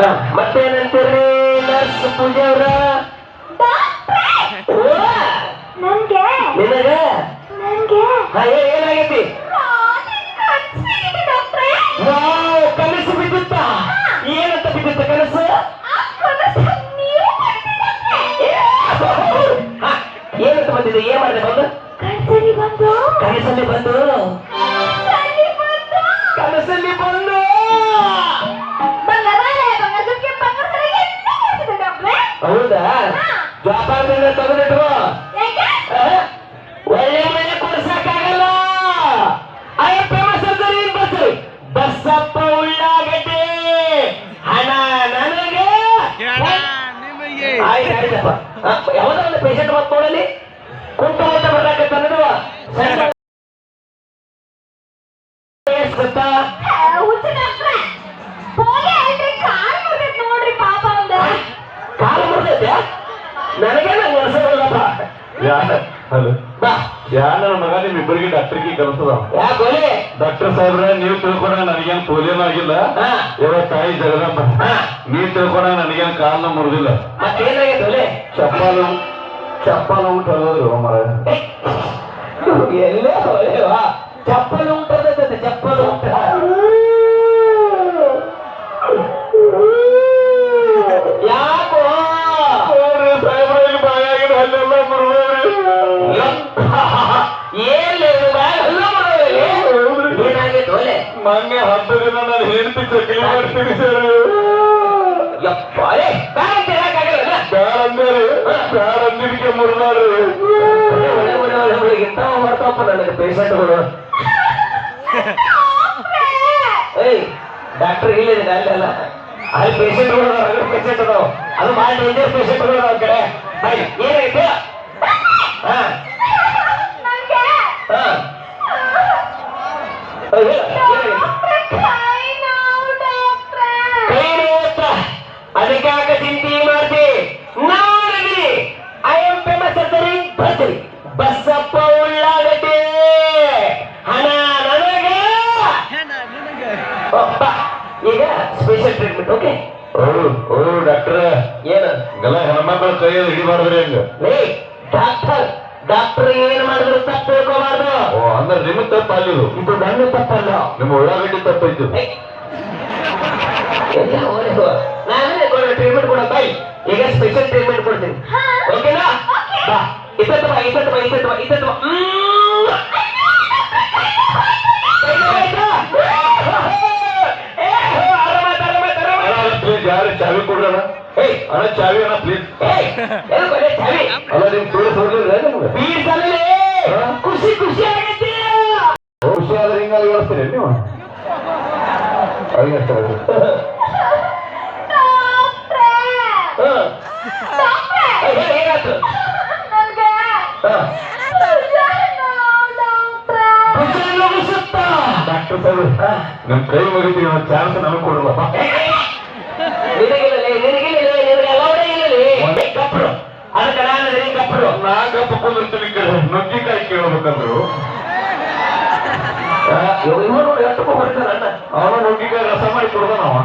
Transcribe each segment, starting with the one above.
ಮತ್ತೇನಂತೀರಿ? Nurse ಪೂಜಾ ಅವ್ರ ಓ, ನನ್ಗೆ? ನಿನಗ? ನನ್ಗೆ? ಹಾ, ಏ- ಏನಾಗೈತಿ? ವಾವ್ ಕನಸು ಬಿದ್ದಿತ್ತ? ಏನಂತ ಬಿದ್ದಿತ್ತ ಕನಸು? ಏನಂತ ಬಂದಿದೆ ಏನ್ ಮಾಡಿದೆ ಬಂದು? ಕನ್ಸರಿ ಬಂದು? ಕನಸಲ್ಲಿ ಬಂದು? ವ್ಯಾಪಾರದಿಂದ ತೆಗೆದಿಟ್ಕೋ ಯಾಕೆ ಆ? ಒಳ್ಳೆ ಮನೆ ಕೊಡ್ಸಕ್ಕಾಗಲ್ಲ ಅಯ್ಯಪ್ಪ ಸರ್ಜರಿ ಬಸ್ರಿ ಬಸ್ಸಪ್ಪ ಉಳ್ಳಾಗಡ್ಡೆ ಹಣ ನನಗೆ ನಿಮಗೆ ಆಯ್ತು ಆಯ್ತಪ್ಪ ಆ, ಯಾವ್ದೋ ಒಂದು ಪೇಷಂಟ್ ಬಂದು ನೋಡಲಿ ಹಲೋ. ಬಾ. ಯಾ ನನ್ನ ಮಗ ನಿಮ್ ಇಬ್ಬರಿಗೆ ಡಾಕ್ಟರ್ಗೆ ಕಲಿಸದ ಯಾ ಡಾಕ್ಟರ್ ಸಾಹೇಬ್ರ ನೀವು ತಿಳ್ಕೊಂಡ ನನಗೇನ್ ಪೋಲಿಯೋನು ಆಗಿಲ್ಲ. ಯಾವ ತಾಯಿ ಜಗದಂಬ ನೀ ನೀವ್ ತಿಳ್ಕೊಂಡ ನನಗೇನ್ ಕಾಲ್ನ ಮುರಿದಿಲ್ಲ. ಚಪ್ಪಲ ಚಪ್ಪಾಲು ಅಲ್ಲದ್ರು ಮರ ಎಲ್ಲೇ ಚಪ್ಪಲು ಉಂಟದ ಚಪ್ಪಲು ಉಂಟ? ಮೊನ್ನೆ ಹತ್ತು ದಿನ ನಾನು ಹೆಂಡತಿ ಚಕ್ಲಿ ಮಾಡ್ತೀನಿ ಸರ್ ಬ್ಯಾಡ ಅಂದೇರಿ ಬ್ಯಾಡ ಅಂದಿದ್ದಕ್ಕೆ ಮುರಿದಾಡ್ರಿ. ಎಂತ ಮಾಡ್ತಾವಪ್ಪ ನನಗೆ ಪೇಷಂಟ್ಗಳು ಏಯ್ ಡಾಕ್ಟರ್ ಇಲ್ಲಿದೆ ಅಲ್ಲೆಲ್ಲ ಅಲ್ಲಿ ಪೇಷಂಟ್ಗಳು ಅಲ್ಲಿ ಪೇಷಂಟ್ ಅದಾವ ಅದು ಭಾಳ ಡೇಂಜರ್ ಪೇಷಂಟ್ಗಳು ಅದಾವ ಕಡೆ. ಏನೈತೆ ಹಾ. ನನ್ಗೆ ಹಾ ಏ, ಹೇಳು, ಏನಾಗೈತೆ? ಕೈ ನೋವು ಡಾಕ್ಟ್ರೇ ಕೈ ನೋವುತ್ತ ಅದಕ್ಕೆ ಯಾಕ ಚಿಂತೆ ಮಾಡ್ತಿ ನಾನಿದ್ದೀನಿ ಐ ಫೇಮಸ್ ನನಗೆ ಈಗ special treatment okay oh doctor ಏನು ಹಿಡಿಬಾರ್ದ್ರಿ ಹಂಗ ಡಾಕ್ಟರ್ ಡಾಕ್ಟರ್ ಏನ್ ಮಾಡಿದ್ರು ತಪ್ಪು ತಿಳ್ಕೋಬಾರ್ದು ಓ ಅಂದ್ರೆ ನಿಮ್ ತಪ್ಪ ಅಲ್ಲಿದು ಇದು ನನ್ನ ತಪ್ಪಲ್ಲ. ನಿಮ್ಮ ಉಳ್ಳಾಗಡ್ಡಿ ತಪ್ಪೈತು. ನಾನೇ ಟ್ರೀಟ್ಮೆಂಟ್ ಕೊಡ ಬೈ ಈಗ ಸ್ಪೆಷಲ್ ಟ್ರೀಟ್ಮೆಂಟ್ ಕೊಡ್ತೀನಿ. ಹಾ. ಓಕೆನಾ? ಓಕೆ. ಬಾ. ಇಪ್ಪತ್ತು ಬಾ ಇಪ್ಪತ್ತು ಬಾ ಇಪ್ಪತ್ತು ಬಾ ಇಪ್ಪತ್ತು ಬಾ. ಯಾರು ಚಾವಿ ಕೊಡ್ರಣ ಏಯ್, ಅಣ್ಣ ಚಾವಿ ಅಣ್ಣ ಪ್ಲೀಸ್? ಅಲ್ಲ ನಿಮ್ ತೋರಿಸ್ ಹೋಗ್ಲಿಲ್ಲ ನಿಮ್ಗೆ ಖುಷಿ ಖುಷಿ ಖುಷಿ ಆದ್ರೆ ಹಿಂಗಾಗಿ ಹೇಳ್ತೀರಿ ನೀವು? ಅಡಿಗೆ ಸರ್ ಡಾಕ್ಟ್ರೇ! ಸರ್ ಹ. ನಮ್ ಕೈ ಮುಗಿತೀವಿ ಒಂದು ಚಾನ್ಸ್ ನಮಗೆ ಕೊಡಲ್ಲ. ಅದಕ್ಕೆ ನಾನು ಕಪ್ಪರು ನಾ ಗಪ್ಪ ಕುಂದಿರ್ತೀನಿ ಇವ ನೋಡಿ ಅವನು ಅಣ್ಣ ರಸ ಮಾಡಿ ಕೊಡ್ತಾನವ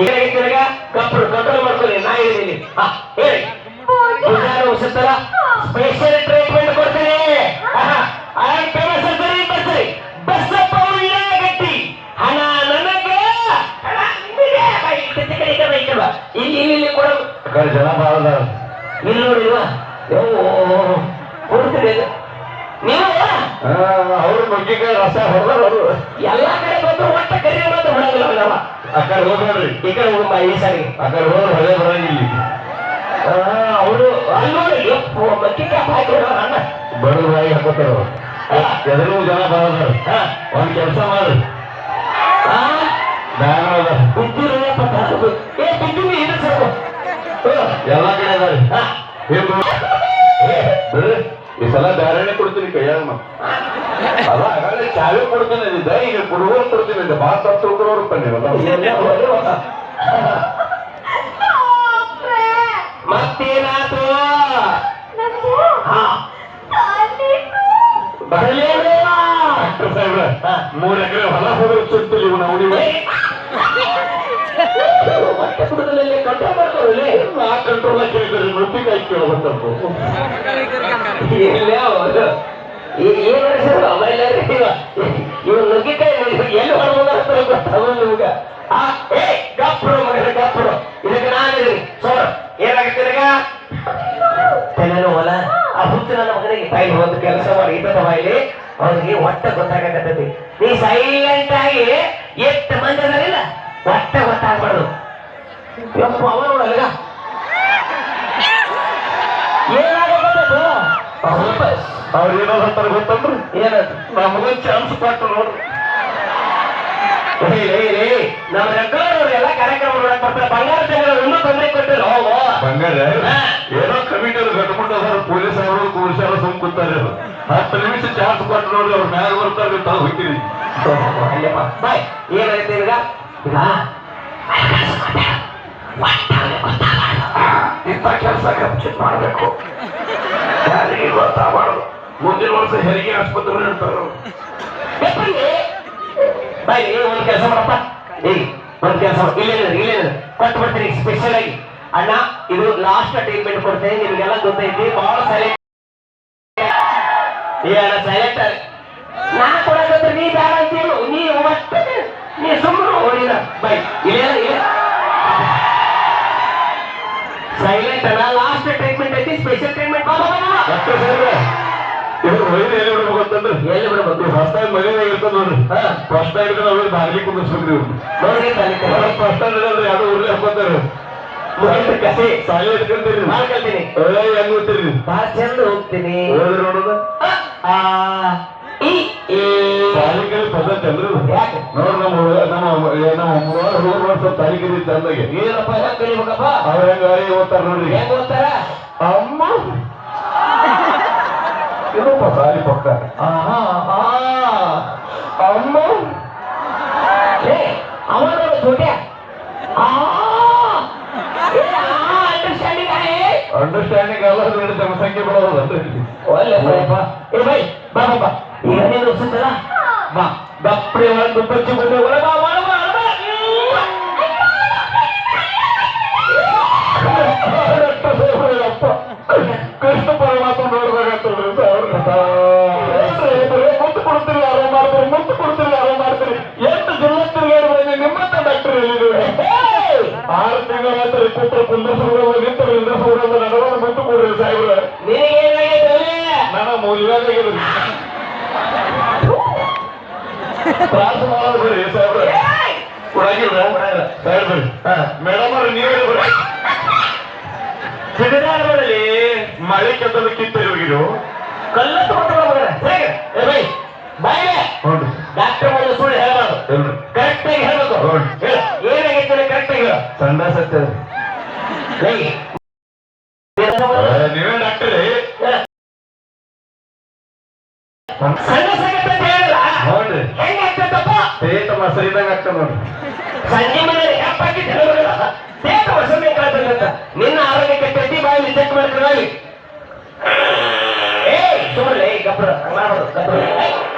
ಈಗ ನಿನಗ? ಕಪ್ಪರು ಕಂಟ್ರೋಲ್ ಮಾಡ್ಕೊಳ್ಳಿ ನಾ ಹೇಳಿದ್ದೀನಿ ಹೇಳಿ. ನೋವಿಸುತ್ತಲ್ಲ ಸ್ಪೆಷಲ್ ಟ್ರೀಟ್ಮೆಂಟ್ ಕೊಡ್ತೀನಿ. ಐ ಫೇಮಸ್ ಸರ್ಜರಿ ಬರ್ತೀರಿ ಬಸ್ಸಪ್ಪ ಉಳ್ಳಾಗಡ್ಡಿ ಹಣ ನನಗೆ. ಹಣ ನಿನಗೆ. ಬಾ, ಕಡೆ, ಕಡೆ. ಇಲ್ಲಿ ಇಲ್ಲಿ ಇಲ್ಲಿ ಕೊಡ ಆ ಜನ ಭಾಳ ಇಲ್ಲಿ ನೋಡಿಲ್ವಾ? ಕೊಡ್ತೀರಿ ಅವ್ರು ರಸ ಹೊಡೆದಾರ ಅವರು ಎಲ್ಲಾ ಕಡೆ ಬಂದು ಒಟ್ಟ ಕರಿಯ ಮಾತ್ರ ಬಿಡಂಗಿಲ್ಲ ನಮ್ಮ. ಆ ಕಡೆ ಹೋಗ್ಬೇಡ್ರಿ ಈ ಕಡೆ ಹೋಗಮ್ಮ ಈ ಸಾರಿ. ಆ ಕಡೆ ಹೋದ್ರೆ ಹೊಳೆ ಬರಂಗಿಲ್ಲ ಅವರು ಅಲ್ಲಿ ಮಕ್ಕಿ ಕ್ಯಾಪ್ ಹಾಕಿರೋ ಅಣ್ಣ. ಬಡವ್ರ ಬಾಯಿ ಹಾಕೋತಾರ. ಎದುರು ಜನ ಹಾ. ಒಂದ್ ಕೆಲಸ ಮಾಡ್ರಿ. ಎಲ್ಲ ಕಡೆ ಅದಾರಿ ಈ ಸಲ ಬ್ಯಾರೆನೆ ಕೊಡ್ತೀನಿ ಕೈಯಾಗ ಅಲ್ಲ ಹಾಗಾದ್ರೆ ಚಾವೆ ಕೊಡ್ತೀನಿ ಇದ್ದ ಈಗ ಕುಡುಗೋರು ಕೊಡ್ತೀನಿ ಅಂತ ಭಾಳ ತಪ್ಪು ತಿಳ್ಕೊಳ್ಳೋರು ನೀವೆಲ್ಲ ಎಲ್ಲ ಹೋದ್ರು. ಡಾಕ್ಟ್ರೇ ಮತ್ತೇನಾತು ಸಾಹೇಬ್ರ ಮೂರ್ ಎಕರೆ ಹೊಲ ಹೋದ್ರೆ ಸುತ್ತಿಲ್ಲ ಇವನ ಹೊಟ್ಟೆ ಕಂಟ್ರೋಲ್ ಕಂಟ್ರೋಲ್ ಕೇಳಿದ್ರೆ ನುಗ್ಗಿಕಾಯಿ ಕೇಳಬೇಕಂತ ಇಲ್ಲ ಇವ್ ನುಗ್ಗಿಕಾಯಿ ಎಲ್ಲಿ ಆ ಏ ಗಪ್ರು ಮಗನ ಗಪ್ರು ಇದಕ್ಕೆ ಆ ಹುಚ್ಚು ಮಗನಿಗೆ ಒಂದು ಕೆಲಸ ಮಾಡಿ ಇದ್ದ ಬಾಯಿಲಿ ಅವ್ರಿಗೆ ಒಟ್ಟ ನೀ ಸೈಲೆಂಟ್ ಆಗಿ ಎಷ್ಟು ಮಂದಿ ಅದರಿಲ್ಲ ಒಟ್ಟ ಗೊತ್ತಾಗ್ಬಾರ್ದು ಅವ ಅವ್ರು ಏನಾದ್ರು ಅಂತಾರೆ ಗೊತ್ತಂದ್ರಿ ಏನದು? ನಮಗೊಂದು ಚಾನ್ಸ್ ಕೊಟ್ಟು ನೋಡ್ರಿ. ನಮ್ಮ ಕಾರ್ಯಕ್ರಮ ನೋಡಕ್ ಬರ್ತಾರೆ. ಬಂಗಾರ ಜಗಳ ಇನ್ನೂ ತೊಂದರೆ ಕೊಟ್ಟಿಲ್ಲ. ಹೋಗೋ. ಬಂಗಾರ? ಏನೋ ಕಮಿಟಿ ಗಟ್ಬಿಟ್ಟು ಅದಾರ ಪೊಲೀಸ್ ಅವರು ಕೂರ್ಸಾರ ಸುಮ್ ಕೂತಾರೆ ಅವ್ರು. ಹತ್ತು ನಿಮಿಷ ಚಾನ್ಸ್ ಕೊಟ್ಟು ನೋಡ್ರಿ ಅವ್ರ ಮ್ಯಾಲ ಬರ್ತಾರೆ ತಾವು ಹೋಗ್ತೀರಿ ಬಾಯ್. ಏನಾಗುತ್ತೆ ಈಗ? ಈಗ ಇಂಥ ಕೆಲಸ ಕಂಪ್ಲೀಟ್ ಮಾಡಬೇಕು. ಯಾರಿಗೆ ಗೊತ್ತಾಗಬಾರದು ಮುಂದಿನ ವರ್ಷ ಹೆರಿಗೆ ಆಸ್ಪತ್ರೆ. ಎಪ್ಪಂಗೆ ಬಾಯ್ ಒಂದು ಕೆಲಸ ಮಾಡಪ್ಪ. ಏಯ್ ಒಂದು ಕೆಲಸ ಇಲ್ಲೇನ ಇಲ್ಲೇನ ಕೊಟ್ಟು ಬರ್ತೀನಿ ಸ್ಪೆಷಲ್ ಆಗಿ. ಅಣ್ಣ, ಇದು ಲಾಸ್ಟ್ ಟ್ರೀಟ್ಮೆಂಟ್ ಕೊಡ್ತೇನೆ, ನಿಮ್ಗೆಲ್ಲ ಗೊತ್ತೈತಿ. ಬಹಳ ಸೈಲೆಂಟ್ ಏ ಅಣ್ಣ ಸೈಲೆಂಟ್ ನಾ ಕೊಡಕಂದ್ರೆ ನೀ ಬೇಡ ಅಂತೇಳು ನೀ ಒಟ್ಟು ನೀ ಸುಮ್ಮನೆ ಹೋಗಿಲ್ಲ ಬಾಯ್ ಇಲ್ಲೇನ ಇಲ್ಲ ಸೈಲೆಂಟ್ ಅಣ್ಣ ಸಾಹೇಬ್ರೆ, ಇವ್ರು ವೈದ್ಯ ಎಲ್ಲಿ ಬಿಡ್ಬೇಕು ಅಂತಂದ್ರೆ? ಎಲ್ಲಿ ಬಿಡ್ಬೇಕು ಹೊಸದಾಗಿ ಮದುವೆ ಇರ್ತದೆ ನೋಡ್ರಿ. ಹಾ. ಫಸ್ಟ್ ಹಿಡಿದ್ರೆ ಅವ್ರಿಗೆ ಬಾಗಿಲಿ ಕುಂದಿಸ್ಬೇಕ್ರಿ ನೋಡ್ರಿ ಫಸ್ಟ್ ಹಿಡಿದ್ರೆ ಎರಡು ಊರ್ಲಿ ಹಾಕೋತಾರೆ ಕಸಿ. ಸಾಲಿ ಇಟ್ಕೊಂತೀರಿ ನಾನ್ ಕೇಳ್ತೀನಿ ಏ ಹೆಂಗ್ ಓದ್ತೀರಿ ಬಹಳ ಚಂದ ಹೋಗ್ತೀನಿ. ಓದ್ರಿ ನೋಡೋದ? ಪದ್ಧತಿ ಅಂದ್ರೆ ಇದು. ಯಾಕೆ? ನಮ್ಮ ನಮ್ಮ ನಮ್ಮ ಮೂವರು ಮೂರು ವರ್ಷ ಚಂದಾಗೆ ಏನಪ್ಪ ಹೆಂಗ್ ಕಲಿಬೇಕಪ್ಪ? ಅವ್ರ ಹೆಂಗ ಓದ್ತಾರ ನೋಡ್ರಿ. ಹೆಂಗ್ ಓದ್ತಾರ? ಅಮ್ಮ! ಇದಪ್ಪ ಸಾಲಿ ಪಕ್ಕ. ಆಹಾ ಅಮ್ಮ. ಏ ಅವ ನೋಡು ಆ. ಅಂಡರ್ಸ್ಟ್ಯಾಂಡಿಂಗ್ ಅಲ್ಲ. ನೋಡಿ ಜನಸಂಖ್ಯೆ ಬರೋದಲ್ರಿ ಒಳ್ಳೆ ಬಾ. ಏ ಬೈ ಬಾ ಬಾ ಬಾ. ಈಗ ನೀನು ಬಾ ಗಪ್ರಿ ಒಳಗೆ ಬಚ್ಚಿ ಬಂದೆ ಒಳ ಬಾ. ಕುಂದರ್ಸ್ಬಿಡೋದು ನಿಂತರ ನಿಂದ್ರಿಸ್ಬಿಡೋದು ನನಗೊಂದು ಮುತ್ತು ಕೊಡ್ರಿ ಸಾಹೇಬ್ರ. ನಿನಗೇನಾಗೈತೆ ನನ್ನ ಮೂಲ್ಯಾಗಿರಿ ತ್ರಾಸ ಮಾಡೋದ್ರಿ ಸಾಹೇಬ್ರ. ಕೊಡಂಗಿಲ್ಲ. ಸಾಹೇಬ್ರಿ ಮೇಡಮ್ ಅವ್ರು ನೀವೇ ಬರ್ರಿ ಮಳೆ ಕೆತ್ತಲು ಕಿತ್ತ ಹೋಗಿರು ಕಲ್ಲ ತಗೊಂಡು ಮಗನ ಹೇಗೆ? ಏ ಬೈ. ಬಾಯಿಲೆ ಹೌದು. ಡಾಕ್ಟರ್ ಒಂದು ಸುಳ್ಳು ಹೇಳಬಾರ್ದು. ಕರೆಕ್ಟ್ ಆಗಿ ಹೇಳ್ಬೇಕು. ಏನಾಗೈತೆ ಕರೆಕ್ಟ್ ಆಗಿ ಸಂಡ ಸತ್ಯ ನೀವೇ ಡಾಕ್ಟರ್ ಸಣ್ಣ ಸಂಗತಿ ಹೇಳಿಲ್ಲ ನೋಡ್ರಿ ಹೆಂಗಾಗ್ತದಪ್ಪ ತೇಟ ಮಸರಿ ಇದ್ದಂಗ ಆಗ್ತದ ನೋಡ್ರಿ ನಿನ್ನ ಆರೋಗ್ಯ ಬಾಯಲ್ಲಿ ಚೆಕ್ ಮಾಡ್ತಾರೆ ಏ ಸುಮ್ಮನೆ ಗಬ್ರ ಮಾಡ್ಬೋದು ಗಬ್ರ